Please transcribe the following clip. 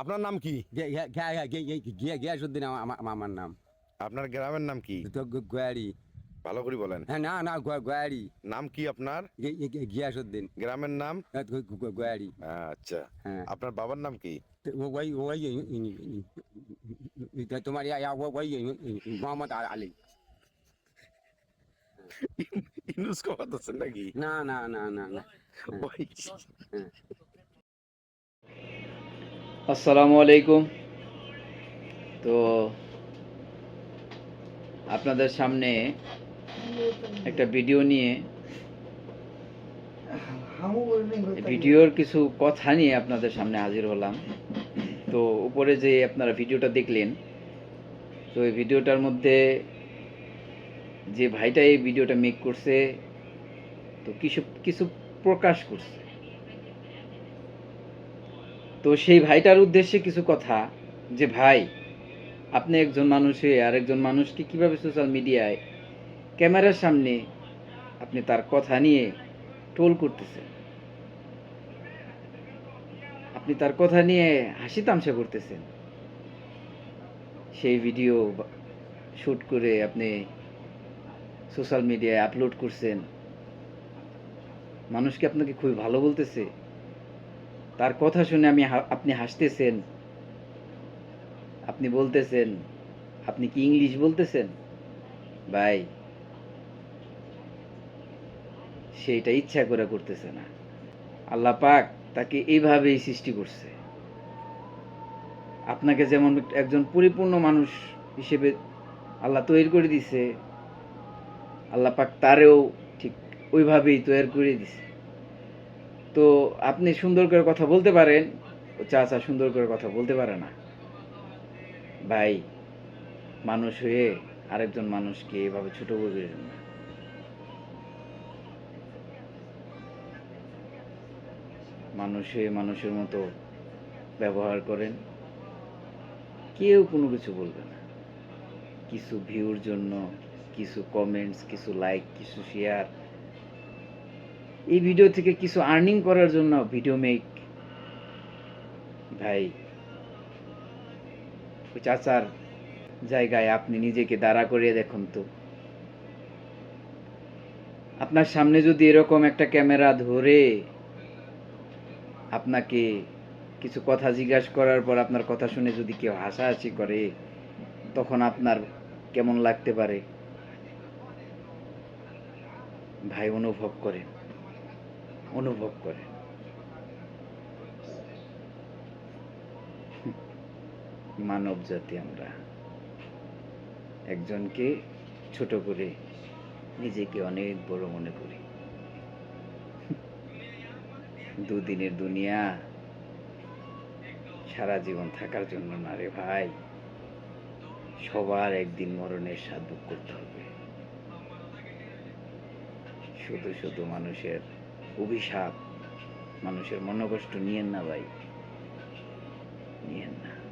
আপনার নাম কি? গিয়াসুদ্দিন আমার নাম। আপনার গ্রামের নাম কি? গোয়ারি। ভালো করে বলেন। হ্যাঁ না না গোয়ারি। নাম কি আপনার? গিয়াসুদ্দিন। গ্রামের নাম? গোয়ারি। আচ্ছা। হ্যাঁ। আপনার বাবার নাম কি? তো ওই ওই তোমার ওই মোহাম্মদ আলী। ইনুস কমাত আছেন নাকি? না না না না না। ওই আসসালামু আলাইকুম। তো আপনাদের সামনে একটা ভিডিও নিয়ে ভিডিওর কিছু কথা নিয়ে আপনাদের সামনে হাজির হলাম। তো উপরে যে আপনারা ভিডিওটা দেখলেন তো এই ভিডিওটার মধ্যে যে ভাইটা এই ভিডিওটা মেক করছে তো কিছু কিছু প্রকাশ করছে। তো সেই ভাইটার উদ্দেশ্যে কিছু কথা যে, ভাই, আপনি একজন মানুষে আরেকজন মানুষকে কীভাবে সোশ্যাল মিডিয়ায় ক্যামেরার সামনে আপনি তার কথা নিয়ে টোল করতেছেন? আপনি তার কথা নিয়ে হাসি তামসা করতেছেন। সেই ভিডিও শুট করে আপনি সোশ্যাল মিডিয়ায় আপলোড করছেন। মানুষকে আপনাকে খুবই ভালো বলতেছে। তার কথা শুনে আমি আপনি হাসতেছেন। আপনি বলতেছেন, আপনি কি ইংলিশ বলতেছেন? ভাই, সেইটা ইচ্ছা করে করতেছে না। আল্লাহ পাক তাকে এইভাবেই সৃষ্টি করছে। আপনাকে যেমন একজন পরিপূর্ণ মানুষ হিসেবে আল্লাহ তৈরি করে দিছে, আল্লাহ পাক তারেও ঠিক ওইভাবেই তৈরি করে দিছে। তো আপনি সুন্দর করে কথা বলতে পারেন। চাচা সুন্দর করে কথা বলতে পারে না। ভাই, মানুষ হয়ে আরেকজন মানুষকে এভাবে ছোট করবেন না মানুষ হয়ে মানুষের মতো ব্যবহার করেন, কেউ কোনো কিছু বলবে না। কিছু ভিউর জন্য, কিছু কমেন্টস কিছু লাইক কিছু শেয়ার এই ভিডিও থেকে কিছু আর্নিং করার জন্য ভিডিও মেক ভাই, ওই চাচার জায়গায় আপনি নিজেকে দাঁড়া করিয়ে দেখুন তো। আপনার সামনে যদি এরকম একটা ক্যামেরা ধরে আপনাকে কিছু কথা জিজ্ঞাসা করার পর আপনার কথা শুনে যদি কেউ হাসাহাসি করে, তখন আপনার কেমন লাগতে পারে? ভাই, অনুভব করেন। অনুভব করে। মানব জাতি আমরা। একজনকে ছোট করে নিজেকে অনেক বড় মনে করি। দুদিনের দুনিয়া, সারা জীবন থাকার জন্য না রে ভাই। সবার একদিন মরণের ভোগ করতে হবে। শুধু শুধু মানুষের অভিশাপ মানুষের মনোকষ্ট নিয়েন না ভাই নিয়েন না।